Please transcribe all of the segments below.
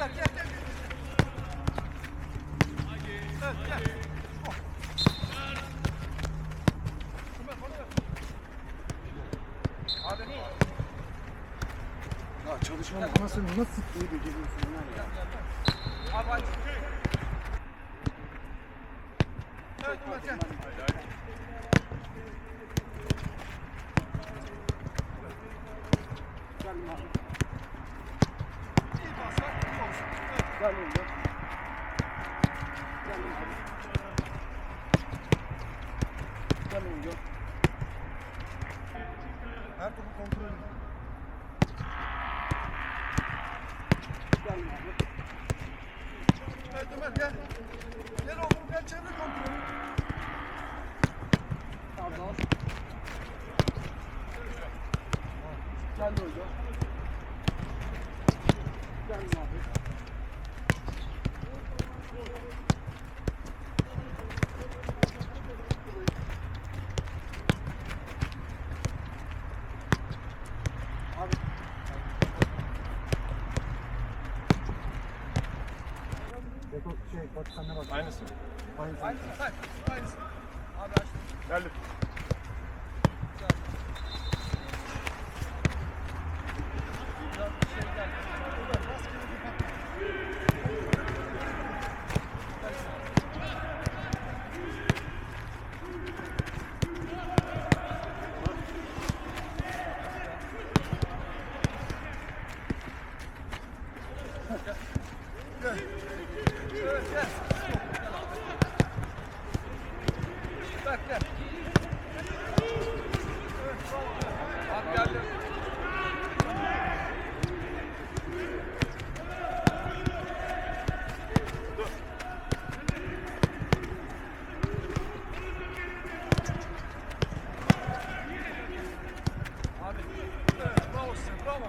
Gel gel gel. Evet gel. Oh. Ömer, bana ver. Abi. Ya çalışma nasıl nasıl iyi beceriyorsun lan ya? Abi hadi. Evet Ömer gel. Gel lan. İyi paslar. iyi olsun. Evet. Gel oğlum. Gel oğlum. Gel oğlum gel. Her topu kontrol edin. Gel oğlum. Evet Ömer gel. Gel oğlum gel çevre kontrolü. Pardon. Gel oğlum. Gel abi. Abi. Beko şey bak sende bak. Aynısı. Aynısı. Aynısı. Hayır. Aynısı. Abi açtım. Geldim. Biraz bir şey geldi. Ömer rastgele bir bak. Gel. Evet gel. Bak gel. Evet, bravo. Abi geldim. Abi. Evet, bravo size, bravo.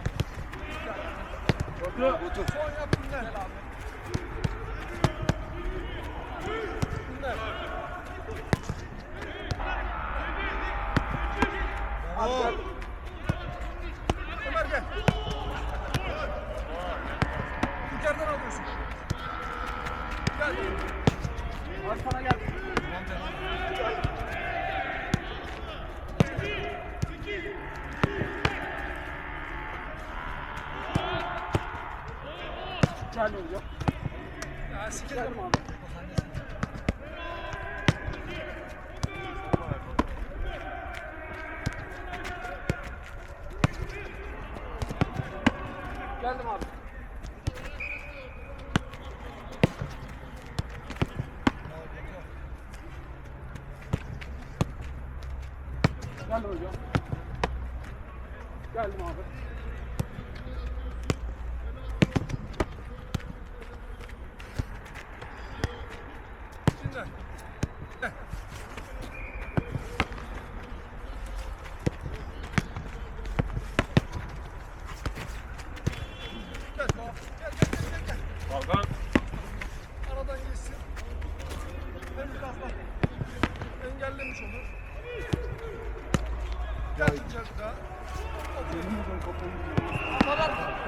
Güzel. Otur. Son yap dinle. abi. Dinle. Abi gel. Ömer gel. Yukarıdan alıyorsun. Gel. Abi sana gel. Gel oğlum. Ya sikerim. Abi. Geldim abi. Gel hocam. Geldim abi. Dinle. Gel. Gel. Gel gel gel gel. gel. Balkan. Aradan geçsin. Hem biraz da engellemiş olur. Gel gel bir daha. Yemin ediyorum kafayı yiyorum. Kadar mı?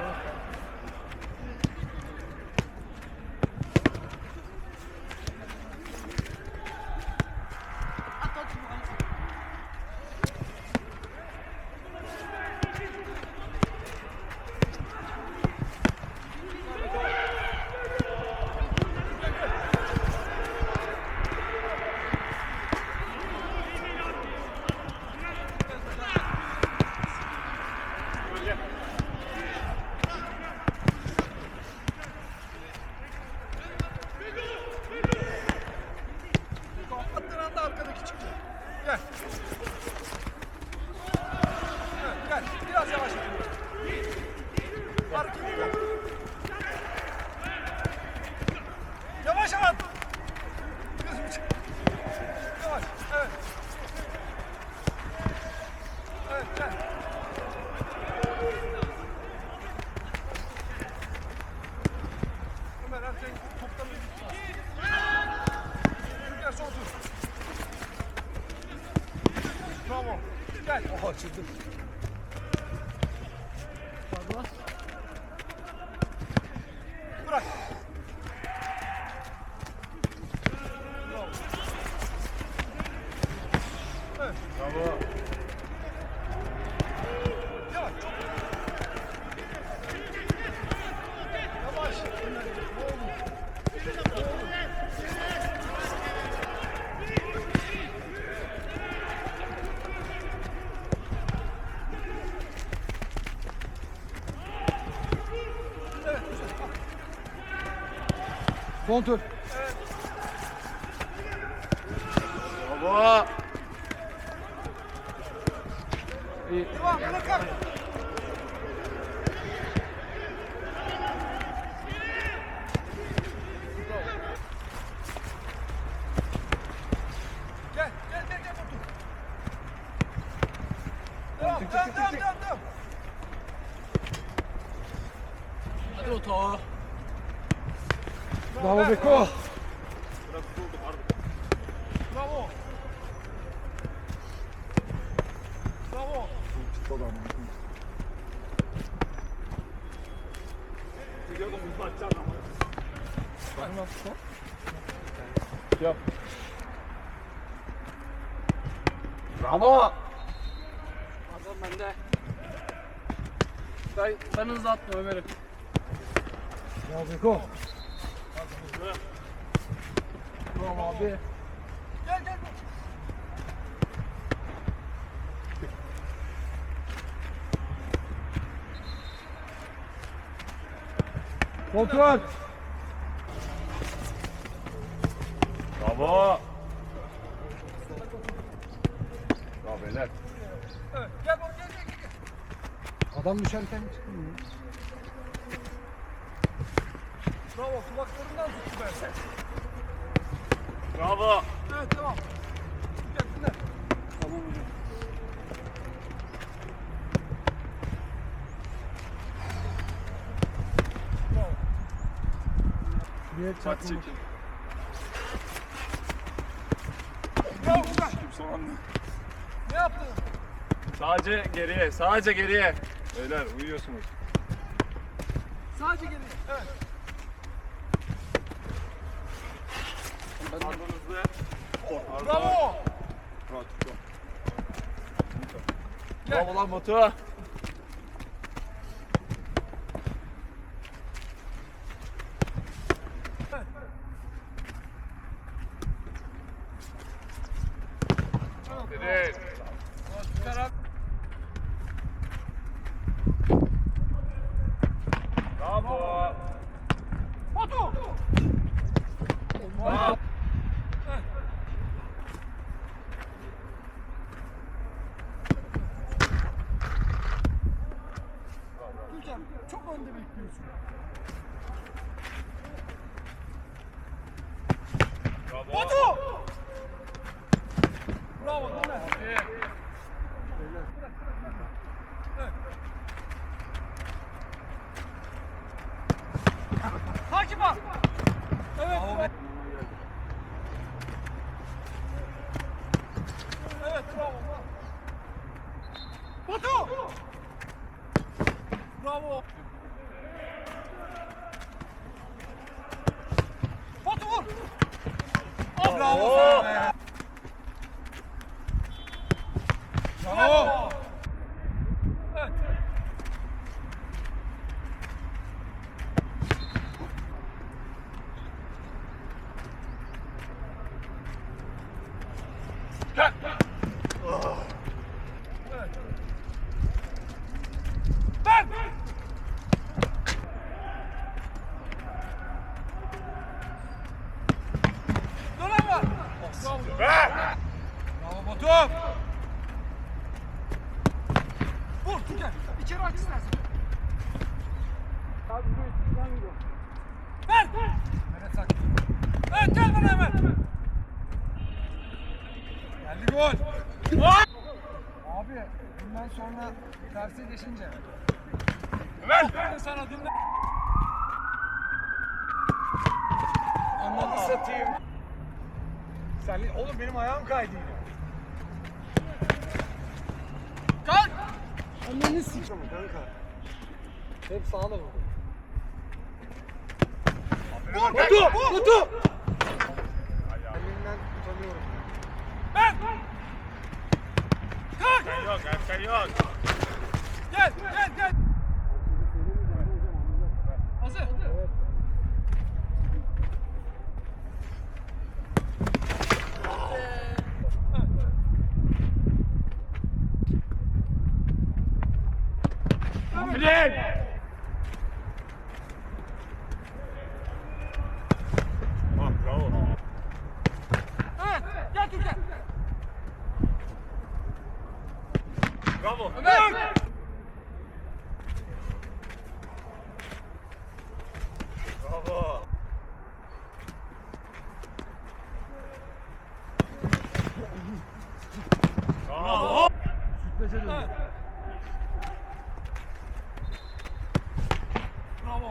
Attığın anda arkadaki çıkıyor. Gel. Evet, gel. Biraz yavaş et. Hareket et. Yavaş at. Gözüm çık. Yavaş. Evet. Evet gel. Ömer erken toptan bir Gel son tur. Bravo. Gel. Oha açıldı. Pardon. bırak. Bravo. Yavaş. Kontrol. Bravo. İyi. Devam, bırak. Gel, gel, gel, gel, otur. Devam, Tık, tık, devam, tık, devam, tık. devam, devam. Hadi Oto. Bravo Beko. Bravo. Bravo. Yap. Bravo. Adam bende. Ben, ben hızlı atma Ömer'im. Bravo Beko. Bravo abi. Gel, gel. Kontrol. Bravo. Bravo beyler. Evet, gel, bak, gel, gel, gel. Adam düşerken Bravo, kulaklarından tuttu ben sen. Bravo. Evet, devam. Gel, dinle. Tamam hocam. Bir Kaç çarpma. çekin. Bravo, güzel. Kim son anda? Ne yaptın? Sadece geriye, sadece geriye. Beyler uyuyorsunuz. Sadece geri. Evet. Ardınızda. Bravo. Bravo lan Batu. Bravo. Bravo Batu. Vur Tuncay. İçeri aç istersen. Abi bu üstünden gidiyor. Ver. Evet sak. Evet gel bana hemen. Geldi gol. Abi bundan sonra terse geçince Ben de sana dinle. anladı satayım. Sen oğlum benim ayağım kaydı yine. Kalk. Ananı sikeyim kanka. Hep sağla vurdu. Batu! Batu! Elinden tutamıyorum. Yok erken yok. Gel, gel, gel. Hazır. Fren! Ah bravo. Evet, gel Türkan. Bravo. Ömer. Bravo. Bravo. Sürprize döndü. Bravo.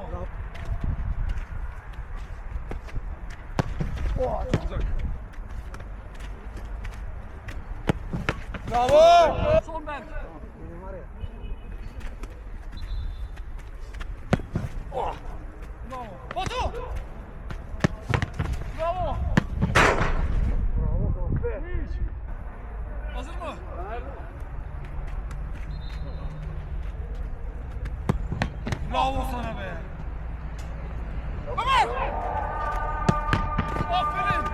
Oha çok güzel. Bravo. Son ben. Benim var ya. Bravo. Batu. Bravo. Bravo kompe. Hazır mı? Bravo sana be. Ömer. Aferin.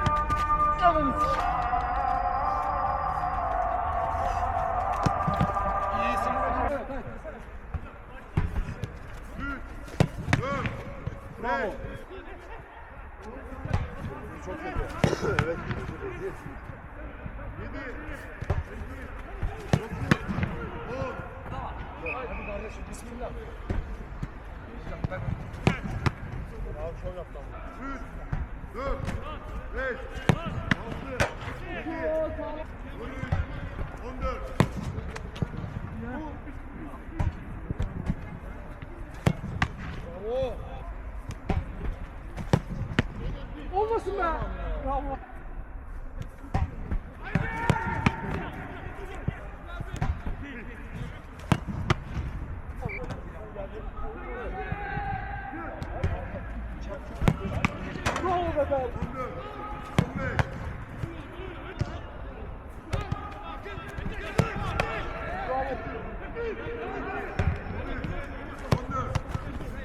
İyisin. Evet, evet. Bravo. Çok kötü. evet. Hadi kardeşim bismillah. Abi şov yaptı ama. Bravo.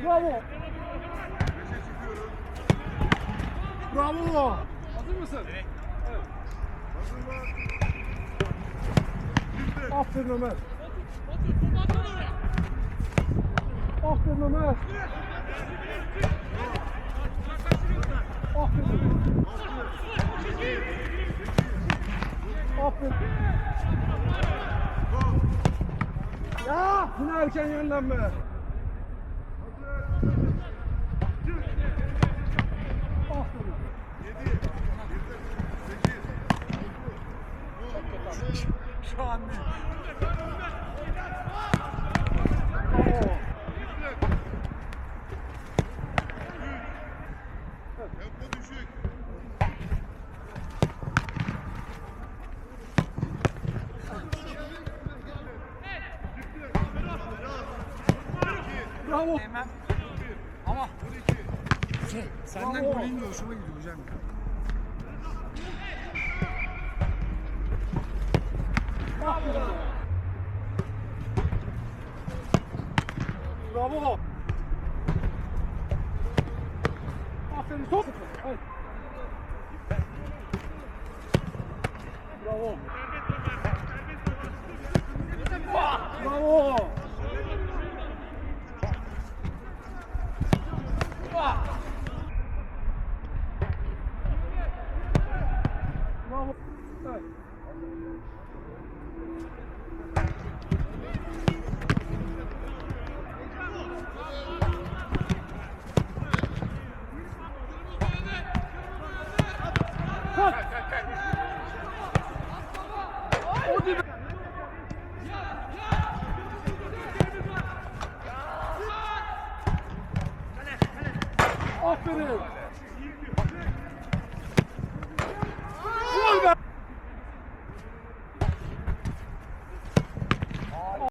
Bravo. Bravo. Hazır mısın? Evet. Aferin Ömer. Aferin Ömer. Aferin. Aferin. Ya yine erken yönlenme. Şu an değil. Bravo. Ama. Şey, senden Bravo. gol yiyince hoşuma gidiyor hocam. Aferin. Bravo. Aferin top. Evet.